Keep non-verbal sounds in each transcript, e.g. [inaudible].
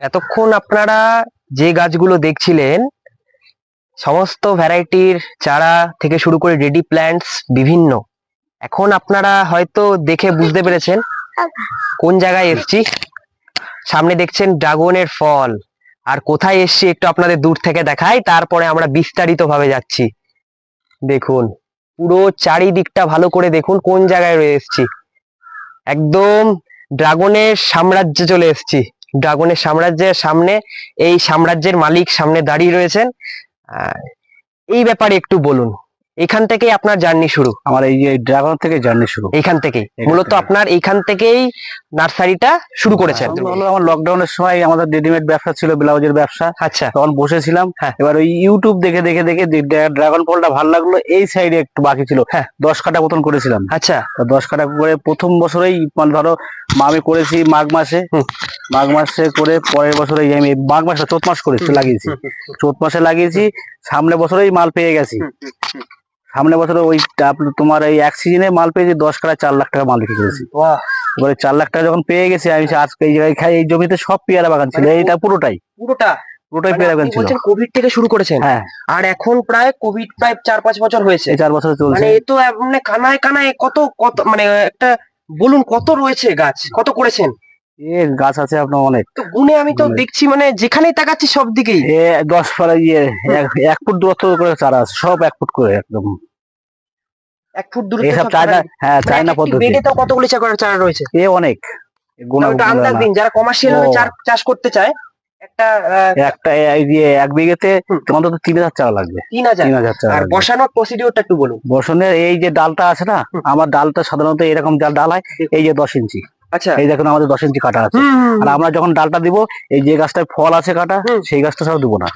এতক্ষণ আপনারা যে গাছগুলো দেখছিলেন, সমস্ত ভ্যারাইটির চারা থেকে শুরু করে রেডি প্ল্যান্টস বিভিন্ন। এখন আপনারা হয়তো দেখে বুঝতে পেরেছেন কোন জায়গায় এসছি। সামনে দেখছেন ড্রাগনের ফল। আর কোথায় এসছি একটু আপনাদের দূর থেকে দেখাই, তারপরে আমরা বিস্তারিত ভাবে যাচ্ছি। দেখুন, পুরো চারিদিকটা ভালো করে দেখুন কোন জায়গায় রয়ে এসছি। একদম ড্রাগনের সাম্রাজ্যে চলে এসেছি। ড্রাগনের সাম্রাজ্যের সামনে এই সাম্রাজ্যের মালিক সামনে দাঁড়িয়ে রয়েছেন। এই ব্যাপারে একটু বলুন। এখান থেকেই আপনার জার্নি শুরু। আমার এই যে ড্রাগন থেকে জার্নি শুরু। এখান থেকেই। মূলত আপনার এইখান থেকেই নার্সারিটা শুরু করেছেন। হ্যাঁ, হলো আমার লকডাউনের সময় আমাদের রেডিমেড ব্যবসা ছিল ব্লাউজের ব্যবসা। আচ্ছা। তখন বসেছিলাম। হ্যাঁ। এবার ওই ইউটিউব দেখে দেখে দেখে ড্রাগন ফলটা ভালো লাগল এই সাইডে একটু বাকি ছিল। হ্যাঁ। দশ কাটা মতন করেছিলাম। আচ্ছা। তা দশ কাটা করে প্রথম বছরেই মানে ধরো আমি করেছি মাঘ মাসে। মাঘ মাসে করে পরের বছরে আমি মাঘ মাসে চোদ্দ মাস করেছি লাগিয়েছি। চোদ্দ মাসে লাগিয়েছি সামনে বছরেই মাল পেয়ে গেছি। সামনে বছরে ওই তোমার এই এক সিজনে মাল পেয়েছি দশ কাটা চার লাখ টাকা মাল বিক্রি করেছি। এবারে চার লাখ টাকা যখন পেয়ে গেছি আমি আজকে এই জায়গায় খাই এই জমিতে সব পেয়ারা বাগান ছিল মানে এইটা পুরোটাই। পুরোটা? পুরোটাই মানে পেয়ারা বাগান ছিল। কোভিড থেকে শুরু করেছেন। হ্যাঁ। আর এখন প্রায় কোভিড প্রায় চার পাঁচ বছর হয়েছে। চার বছর চলছে। মানে এ তো মানে কানায় কানায় কত কত মানে একটা বলুন কত রয়েছে গাছ? কত করেছেন? এ গাছ আছে আপনার অনেক। তো গুনে আমি তো দেখছি মানে যেখানেই তাকাচ্ছি সব দিকেই। এ দশ ইয়ে এক- ফুট দূরত্ব করে চারা আছে সব এক ফুট করে একদম। এক ফুট চায়না হ্যাঁ মানে চায়না পদ্ধতি। বেডে তো কতগুলো চারা চারা রয়েছে? এ অনেক। আন্দাজ দিন যারা কমার্শিয়াল। চার- চাষ করতে চায় একটা এক বিঘেতে। অন্তত তিন হাজার চারা লাগবে। তিন হাজার। তিন হাজার চারা আর বসানোর প্রসিডিওরটা একটু বলুন। বসনের এই যে ডালটা আছে না আমার ডালটা সাধারণত এরকম ডাল ডাল হয় এই যে দশ ইঞ্চি। আচ্ছা। এই দেখুন আমাদের দশ ইঞ্চি কাটা আছে। আর আমরা যখন ডালটা দিব এই যে গাছটায় ফল আছে কাটা সেই গাছটা সব দেবো না।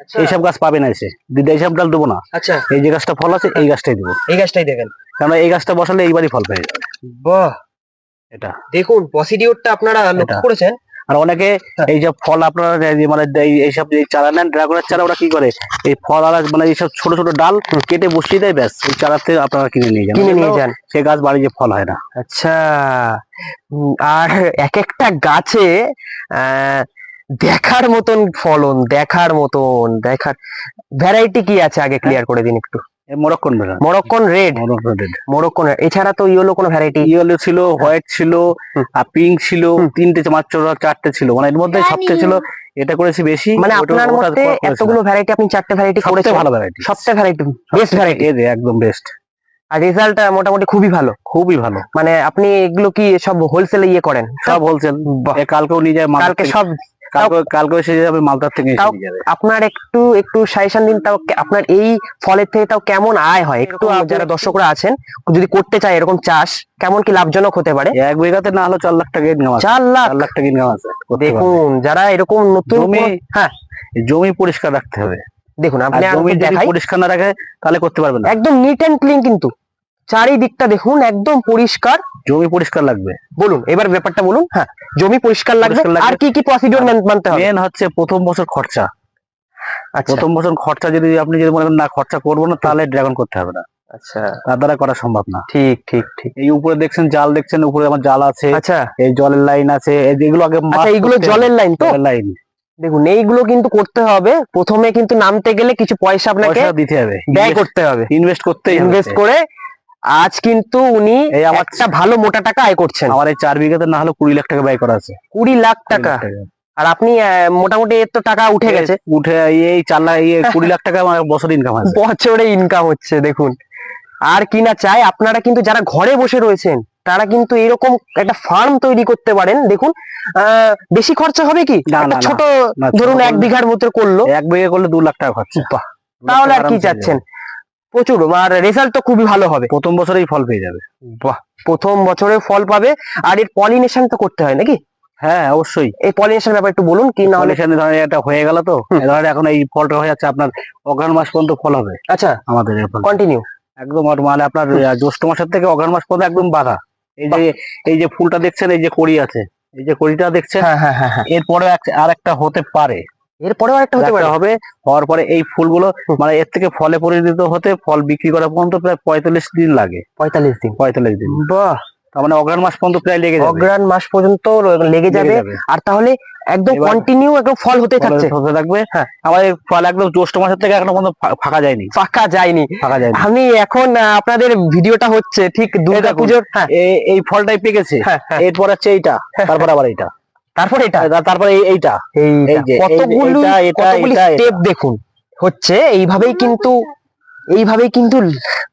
আচ্ছা, এইসব গাছ পাবে না এসে। দিদি এইসব ডাল দেবো না। আচ্ছা। এই যে গাছটা ফল আছে এই গাছটাই দেবো। এই গাছটাই দেখেন। কারণ এই গাছটা বসালে এইবারই ফল পেয়ে যাবে। বাহ। এটা। দেখুন প্রসিডিওরটা আপনারা লক্ষ্য করেছেন। আর অনেকে। এই যে ফল আপনারা মানে এইসব যে চারা নেন ড্রাগনের চারা ওরা কি করে? এই ফল আর মানে এইসব ছোট ছোট ডাল কেটে বসিয়ে দেয় ব্যাস ওই চারাতে আপনারা কিনে নিয়ে যান। কিনে নিয়ে যান। সে গাছ বাড়ি যে ফল হয় না। আচ্ছা। আর এক একটা গাছে আহ, দেখার মতন ফলন দেখার মতন দেখার ভ্যারাইটি কি আছে? আগে ক্লিয়ার করে দিন একটু। মরক্কন বেড়া Moroccan red Moroccan red Moroccan এছাড়া তো ইয়েলো কোনো ভ্যারাইটি ইয়েলো ছিল হোয়াইট ছিল আর পিঙ্ক ছিল তিনটে মাত্র চারটে ছিল। মানে এর মধ্যে সবচেয়ে ছিল এটা করেছি বেশি মানে আপনার এতগুলো ভ্যারাইটি আপনি চারটে ভ্যারাইটি করেছেন? ভালো ভ্যারাইটি সবচেয়ে ভ্যারাইটি বেস্ট ভ্যারাইটি একদম বেস্ট আর রেজাল্ট মোটামুটি খুবই ভালো। খুবই ভালো। মানে আপনি এগুলো কি সব হোলসেলে ইয়ে করেন? সব হোলসেল কালকেও নিয়ে যায় কালকে সব কালকে কালকে এসে যাবে মালদার থেকে এসে যাবে। আপনার একটু একটু সাজেশন দিন তাও আপনার এই ফলের থেকে তাও কেমন আয় হয়? একটু যারা দর্শকরা আছেন যদি করতে চায় এরকম চাষ কেমন কি লাভজনক হতে পারে? এক বিঘাতে না হলো চার লাখ টাকা ইনকাম আছে। চার লাখ লাখ টাকা ইনকাম আছে। দেখুন যারা এরকম নতুন জমি হ্যাঁ। জমি পরিষ্কার রাখতে হবে। দেখুন আপনি পরিষ্কার না রাখে তাহলে করতে পারবে না। একদম নিট অ্যান্ড ক্লিন কিন্তু। চারিদিকটা দেখুন একদম পরিষ্কার। জমি পরিষ্কার লাগবে। বলুন এবার ব্যাপারটা বলুন হ্যাঁ জমি পরিষ্কার লাগবে আর কি কি প্রসিডিওর মানতে হবে? মেন হচ্ছে প্রথম বছর খরচা। আচ্ছা। প্রথম বছর খরচা যদি আপনি যদি মনে করেন না খরচা করব না তাহলে ড্রাগন করতে হবে না। আচ্ছা। তার দ্বারা করা সম্ভব না। ঠিক ঠিক ঠিক। এই উপরে দেখছেন জাল দেখছেন উপরে আমার জাল আছে। আচ্ছা। এই জলের লাইন আছে। আগে এইগুলো জলের লাইন তো? লাইন দেখুন এইগুলো কিন্তু করতে হবে। প্রথমে কিন্তু নামতে গেলে কিছু পয়সা আপনাকে দিতে হবে। ব্যয় করতে হবে। ইনভেস্ট করতেই ইনভেস্ট করে আজ কিন্তু উনি একটা ভালো মোটা টাকা আয় করছেন। আমার এই চার বিঘাতে না হলে কুড়ি লাখ টাকা ব্যয় করা আছে। কুড়ি লাখ টাকা। আর আপনি মোটামুটি এর তো টাকা উঠে গেছে। উঠে এই চার লাখ কুড়ি লাখ টাকা আমার বছর ইনকাম আছে। বছরে ইনকাম হচ্ছে দেখুন। আর কি না চাই আপনারা কিন্তু যারা ঘরে বসে রয়েছেন তারা কিন্তু এরকম একটা ফার্ম তৈরি করতে পারেন। দেখুন আহ, বেশি খরচা হবে কি। ছোট ধরুন এক বিঘার মতো করল। এক বিঘা করলে দু লাখ টাকা খরচা। তাহলে আর কি চাচ্ছেন? প্রচুর আর রেজাল্ট তো খুবই ভালো হবে। প্রথম বছরেই ফল পেয়ে যাবে। বাহ! প্রথম বছরে ফল পাবে আর এর পলিনেশন তো করতে হয় নাকি? হ্যাঁ অবশ্যই। এই পলিনেশন ব্যাপার একটু বলুন কি না পলিউশন ধরেন এটা হয়ে গেল তো। ধরেন এখন এই ফলটা হয়ে যাচ্ছে আপনার অঘ্রাণ মাস পর্যন্ত ফল হবে। আচ্ছা আমাদের কন্টিনিউ একদম আর মানে আপনার জ্যৈষ্ঠ মাসের থেকে অঘ্রাণ মাস পর্যন্ত একদম বাধা। এই যে এই যে ফুলটা দেখছেন এই যে কড়ি আছে এই যে কড়িটা দেখছেন হ্যাঁ হ্যাঁ হ্যাঁ হ্যাঁ। এরপরে আর একটা হতে পারে। এরপরেও একটা হতে পারে হবে হওয়ার পরে এই ফুলগুলো মানে এর থেকে ফলে পরিণত হতে ফল বিক্রি করা পর্যন্ত প্রায় পঁয়তাল্লিশ দিন লাগে। পঁয়তাল্লিশ দিন। পঁয়তাল্লিশ দিন। বাহ! তার মানে অগ্রাণ মাস পর্যন্ত প্রায় লেগে যাবে। অগ্রাণ মাস পর্যন্ত লেগে যাবে। আর তাহলে একদম কন্টিনিউ একদম ফল হতে থাকছে। হতে থাকবে। হ্যাঁ। আমাদের ফল একদম জ্যৈষ্ঠ মাসের থেকে এখনও পর্যন্ত ফাঁকা যায়নি। ফাঁকা যায়নি। ফাঁকা যায়নি। আমি এখন আপনাদের ভিডিওটা হচ্ছে ঠিক দুর্গা। পুজোর হ্যাঁ। এই ফলটাই পেকেছে। হ্যাঁ, হ্যাঁ। এরপর হচ্ছে এইটা তারপর আবার এইটা। তারপরে এটা? তারপর এইটা। কতগুলো স্টেপ দেখুন। হচ্ছে এইভাবেই কিন্তু এইভাবেই কিন্তু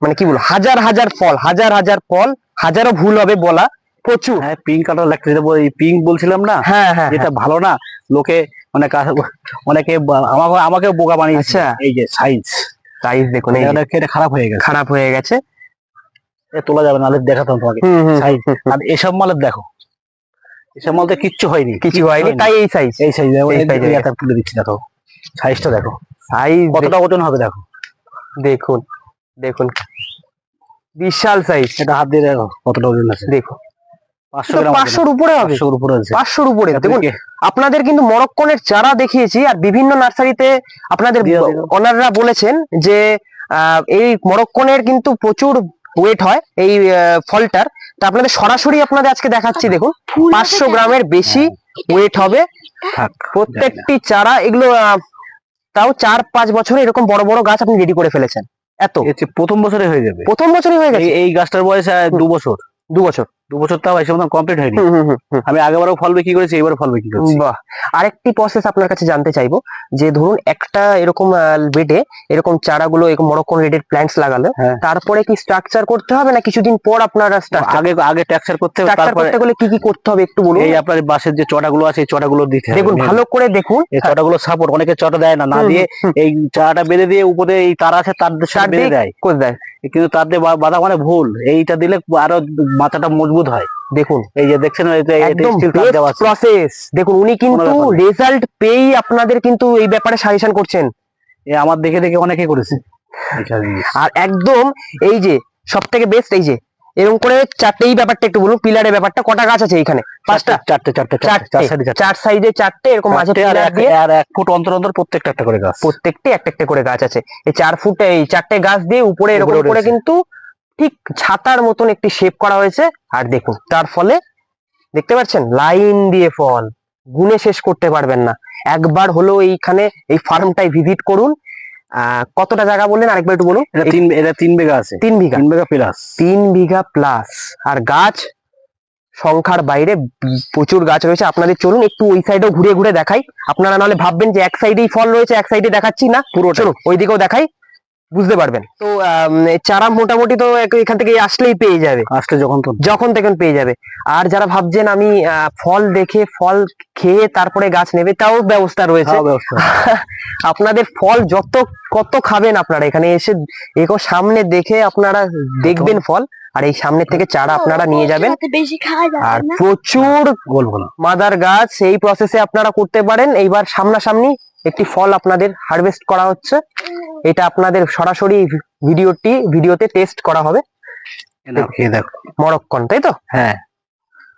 মানে কি বলব? হাজার হাজার ফল হাজার হাজার ফল হাজারো ভুল হবে বলা প্রচুর। হ্যাঁ পিঙ্ক কালার যেটা পিঙ্ক বলছিলাম না? হ্যাঁ হ্যাঁ এটা ভালো না লোকে মানে অনেকে আমাকে আমাকে বোকা বানিয়েছে। আচ্ছা। এই যে সাইজ সাইজ দেখুন এটা খারাপ হয়ে গেছে। খারাপ হয়ে গেছে। এ তোলা যাবে না দেখাতাম তোমাকে। সাইজ আর এসব মালের দেখো। এসব কিচ্ছু হয়নি। কিছু হয়নি। তাই এই সাইজ এই সাইজ এই তুলে দিচ্ছি দেখো। সাইজটা দেখো। সাইজ কতটা ওজন হবে দেখো? দেখুন দেখুন। বিশাল সাইজ এটা হাত দিয়ে দেখো কতটা ওজন আছে। গ্রাম পাঁচশোর উপরে হবে। পাঁচশোর উপরে দেখুন আপনাদের কিন্তু মরক্কনের চারা দেখিয়েছি আর বিভিন্ন নার্সারিতে আপনাদের। ওনাররা বলেছেন যে আহ, এই মরক্কনের কিন্তু প্রচুর ওয়েট হয় এই ফলটার। তা আপনাদের সরাসরি আপনাদের আজকে দেখাচ্ছি দেখুন পাঁচশো গ্রামের বেশি ওয়েট হবে। প্রত্যেকটি চারা এগুলো আহ, তাও চার পাঁচ বছরে এরকম বড় বড় গাছ আপনি রেডি করে ফেলেছেন। এত। প্রথম বছরে হয়ে যাবে। প্রথম বছরে হয়ে গেছে? এই- এই গাছটার বয়স দু বছর। দু বছর দু বছর তাও এসে মতন কমপ্লিট হয়নি। আমি আগেবারও ফল বিক্রি করেছি এবার ফল বিক্রি করছি। বাহ। আরেকটি প্রসেস আপনার কাছে জানতে চাইব যে ধরুন একটা এরকম বেডে এরকম চারাগুলো এরকম মরক্কন রেডের প্ল্যান্টস লাগালো হ্যাঁ। তারপরে কি স্ট্রাকচার করতে হবে না কিছুদিন পর আপনারা স্ট্রাকচার আগে আগে ট্যাক্সার করতে হবে স্ট্রাকচার তারপরে করতে গেলে কি কি করতে হবে একটু বলুন। এই আপনার বাঁশের যে চটাগুলো আছে এই চটাগুলো দিতে হবে দেখুন ভালো করে দেখুন। এই চটাগুলো সাপোর্ট অনেকে চটা দেয় না না দিয়ে এই চারাটা বেঁধে দিয়ে উপরে এই তার আছে তার বেঁধে দিয়ে দেয়। করে দেয়। কিন্তু তাতে বাধা মানে ভুল। এইটা দিলে আরও মাথাটা মজবুত হয়। দেখুন এই যে দেখছেন প্রসেস দেখুন উনি কিন্তু রেজাল্ট পেয়েই আপনাদের কিন্তু এই ব্যাপারে সাজেশন করছেন। আমার দেখে দেখে অনেকে করেছে। আর একদম এই যে সব থেকে বেস্ট এই যে এরকম করে চারটে এই ব্যাপারটা একটু বলুন পিলারের ব্যাপারটা কটা গাছ আছে এখানে? পাঁচটা? চারটে চারটে চারটে চার সাইডে চারটে। এরকম মাঝে আর এক- ফুট অন্তর অন্তর প্রত্যেকটা একটা করে গাছ। প্রত্যেকটি একটা একটা করে গাছ আছে। এই চার ফুটে এই চারটে গাছ দিয়ে উপরে এরকম করে কিন্তু ঠিক ছাতার মতন একটি শেপ করা হয়েছে। আর দেখুন তার ফলে দেখতে পাচ্ছেন? লাইন দিয়ে ফল। গুনে শেষ করতে পারবেন না। একবার হলো এইখানে এই ফার্মটাই ভিজিট করুন। কতটা জায়গা বললেন? আরেকবার একটু বলুন। এটা তিন এটা তিন বিঘা আছে। তিন বিঘা। তিন বিঘা প্লাস তিন বিঘা প্লাস আর গাছ সংখ্যার বাইরে প্রচুর গাছ রয়েছে। আপনাদের চলুন একটু ওই সাইডেও ঘুরে ঘুরে দেখাই। আপনারা নাহলে ভাববেন যে এক সাইডেই ফল রয়েছে এক সাইডে দেখাচ্ছি না। পুরো চলুন ওই দিকেও দেখাই। বুঝতে পারবেন। তো চারা মোটামুটি তো এখান থেকে আসলেই পেয়ে যাবে। আসলে যখন তো যখন তখন পেয়ে যাবে। আর যারা ভাবছেন আমি আহ, ফল দেখে ফল খেয়ে তারপরে গাছ নেবে তাও ব্যবস্থা রয়েছে। [laughs] আপনাদের ফল যত কত খাবেন আপনারা এখানে এসে এরকম সামনে দেখে আপনারা দেখবেন ফল। আর এই সামনে থেকে চারা আপনারা নিয়ে যাবেন। আর প্রচুর মাদার গাছ এই প্রসেসে আপনারা করতে পারেন। এইবার সামনাসামনি একটি ফল আপনাদের হারভেস্ট করা হচ্ছে। এটা আপনাদের সরাসরি ভিডিওটি ভিডিওতে টেস্ট করা হবে। দেখো মরক্কন তাই তো? হ্যাঁ।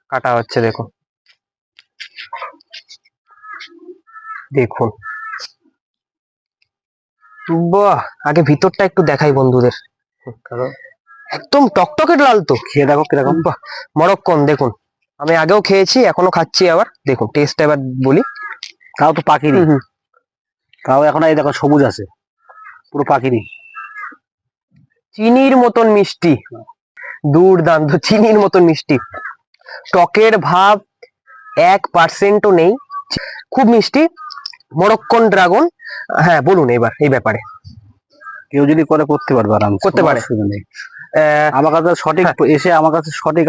কাটা হচ্ছে দেখুন। দেখুন। বাহ আগে ভিতরটা একটু দেখাই বন্ধুদের। একদম টকটকে লাল তো। খেয়ে দেখো কীরকম বাহ, মরক্কন দেখুন। আমি আগেও খেয়েছি এখনও খাচ্ছি আবার। দেখুন টেস্ট এবার বলি। তাও তো হুম। তাও এখন এই দেখো সবুজ আছে। পুরো পাখিনি চিনির মতন মিষ্টি। দুর্দান্ত চিনির মতন মিষ্টি। টকের ভাব এক পার্সেন্টও নেই। খুব মিষ্টি। Moroccan dragon. হ্যাঁ বলুন এবার এই ব্যাপারে। কেউ যদি করে করতে পারবে আরাম করতে পারে। আমার কাছে সঠিক এসে আমার কাছে সঠিক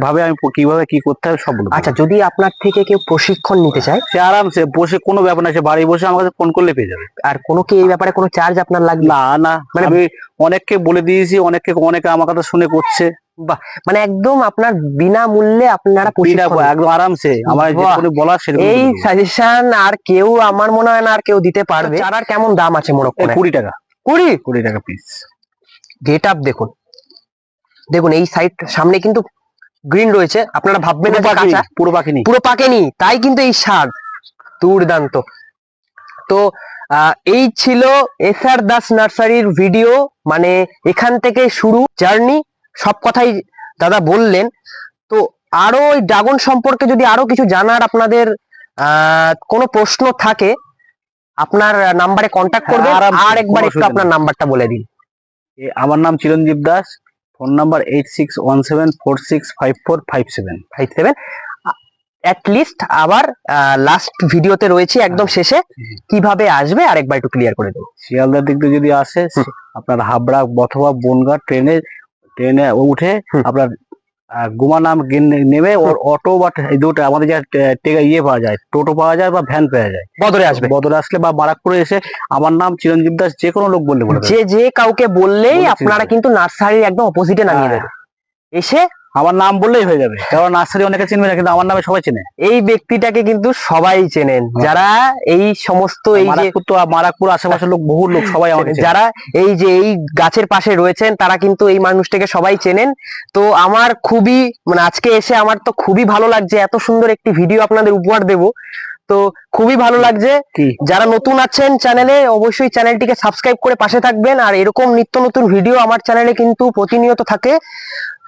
ভাবে আমি কীভাবে কি করতে হবে সব আচ্ছা যদি আপনার থেকে কেউ প্রশিক্ষণ নিতে চায় সে আরামসে বসে কোনো ব্যাপার না সে বাড়ি বসে আমার কাছে ফোন করলে পেয়ে যাবে। আর কোনো কি এই ব্যাপারে কোনো চার্জ আপনার লাগবে? না না। মানে- আমি অনেককে বলে দিয়েছি অনেককে অনেকে আমার কথা শুনে করছে। মানে একদম আপনার বিনামূল্যে আপনারা একদম আরামসে। আমার বাহ। সেরকম এই সাজেশন আর কেউ আমার মনে হয় না আর কেউ দিতে পারবে। চারার কেমন দাম আছে এই মরক্কনে কুড়ি টাকা। কুড়ি? কুড়ি টাকা পিস গেট আপ দেখুন। দেখুন এই সাইড সামনে কিন্তু গ্রিন রয়েছে। আপনারা ভাববেন পুরো না যে কাঁচা। পুরো পাকেনি তাই কিন্তু এই স্বাদ দুর্দান্ত। তো এই ছিল এস আর দাস নার্সারির ভিডিও মানে এখান থেকে শুরু জার্নি। সব কথাই দাদা বললেন। তো আরও ওই ড্রাগন সম্পর্কে যদি আরও কিছু জানার আপনাদের আহ, কোনো প্রশ্ন থাকে আপনার নাম্বারে কন্ট্যাক্ট হ্যাঁ, করবেন আর একবার একটু আপনার নাম্বারটা বলে দিন। আমার নাম Chiranjib Das. Phone number eight six one seven four six five four five seven five seven at least আবার লাস্ট ভিডিওতে রয়েছে একদম শেষে। কীভাবে আসবে আরেকবার একটু ক্লিয়ার করে দেবো। শিয়ালদার দিক দিয়ে যদি আসে আপনার হাবড়া অথবা বনগা ট্রেনে ট্রেনে উঠে আপনার গুমা নাম নেমে ওর অটো বা দুটো আমাদের যা ইয়ে পাওয়া যায় টোটো পাওয়া যায় বা ভ্যান পাওয়া যায়। বদলে আসবে। বদলে আসলে বা বারাকপুরে এসে আমার নাম চিরঞ্জীব দাস যে কোনো লোক বললে বলে যে যে কাউকে বললেই আপনারা কিন্তু নার্সারির একদম অপোজিটে নামিয়ে হ্যাঁ। দেবে। এসে আমার নাম বললেই হয়ে যাবে। কারণ নার্সারি অনেকে চিনবে না কিন্তু আমার নামে সবাই চেনে। এই ব্যক্তিটাকে কিন্তু সবাই চেনেন। হ্যাঁ। যারা এই সমস্ত এই যে মারাকপুর আশেপাশের লোক বহু লোক সবাই আমাকে যারা এই যে এই গাছের পাশে রয়েছেন তারা কিন্তু এই মানুষটাকে সবাই চেনেন। তো আমার খুবই মানে আজকে এসে আমার তো খুবই ভালো লাগছে। এত সুন্দর একটি ভিডিও আপনাদের উপহার দেব। তো খুবই ভালো লাগছে। যারা নতুন আছেন চ্যানেলে অবশ্যই চ্যানেলটিকে সাবস্ক্রাইব করে পাশে থাকবেন। আর এরকম নিত্য নতুন ভিডিও আমার চ্যানেলে কিন্তু প্রতিনিয়ত থাকে।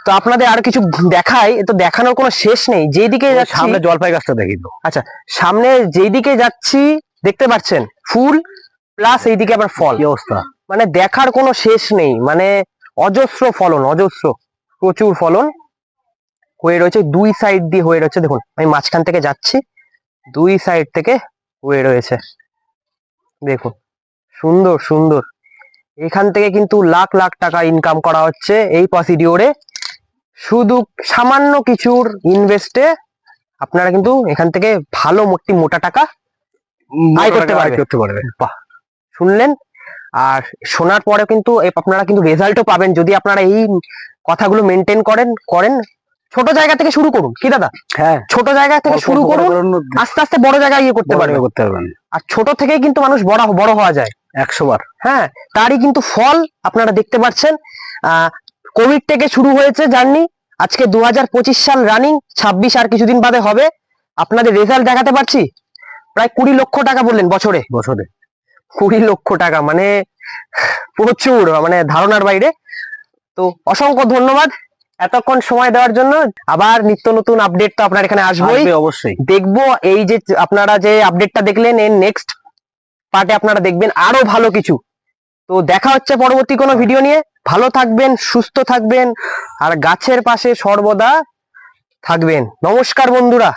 তো আপনাদের আর কিছু দেখাই তো দেখানোর কোনো শেষ নেই যেদিকে সামনে জলপাই গাছটা দেখি তো। সামনে যেদিকে যাচ্ছি দেখতে পাচ্ছেন ফুল প্লাস এইদিকে আবার ফল। অবস্থা? মানে দেখার কোনো শেষ নেই মানে অজস্র ফলন অজস্র প্রচুর ফলন হয়ে রয়েছে দুই সাইড দিয়ে হয়ে রয়েছে দেখুন আমি মাঝখান থেকে যাচ্ছি দুই সাইড থেকে হয়ে রয়েছে দেখুন সুন্দর সুন্দর। এখান থেকে কিন্তু লাখ লাখ টাকা ইনকাম করা হচ্ছে এই প্রসিডিওরে শুধু সামান্য কিছুর ইনভেস্টে আপনারা কিন্তু এখান থেকে ভালো মোটি মোটা টাকা আয় করতে পারবে। করতে পারবে শুনলেন? আর শোনার পরে কিন্তু আপনারা কিন্তু রেজাল্টও পাবেন। যদি আপনারা এই কথাগুলো মেনটেন করেন করেন ছোট জায়গা থেকে শুরু করুন। কি দাদা? হ্যাঁ। ছোট জায়গা থেকে শুরু করুন আস্তে আস্তে বড় জায়গায় ইয়ে করতে বড় পারবেন। করতে পারবেন। আর ছোট থেকেই কিন্তু মানুষ বড় বড় হওয়া যায়। একশো বার। হ্যাঁ তারই কিন্তু ফল আপনারা দেখতে পাচ্ছেন। আহ কোভিড থেকে শুরু হয়েছে জার্নি। আজকে দুহাজার পঁচিশ সাল রানিং ছাব্বিশ আর কিছুদিন বাদে হবে। আপনাদের রেজাল্ট দেখাতে পারছি? প্রায় কুড়ি লক্ষ টাকা বললেন বছরে। বছরে। কুড়ি লক্ষ টাকা মানে প্রচুর মানে ধারণার বাইরে। তো অসংখ্য ধন্যবাদ। এতক্ষণ সময় দেওয়ার জন্য আবার নিত্য নতুন আপডেট তো আপনার এখানে আসবেই। অবশ্যই। দেখব এই যে আপনারা যে আপডেটটা দেখলেন এর নেক্সট পার্টে আপনারা দেখবেন আরও ভালো কিছু। তো দেখা হচ্ছে পরবর্তী কোনো ভিডিও নিয়ে। ভালো থাকবেন সুস্থ থাকবেন আর গাছের পাশে সর্বদা থাকবেন। নমস্কার বন্ধুরা।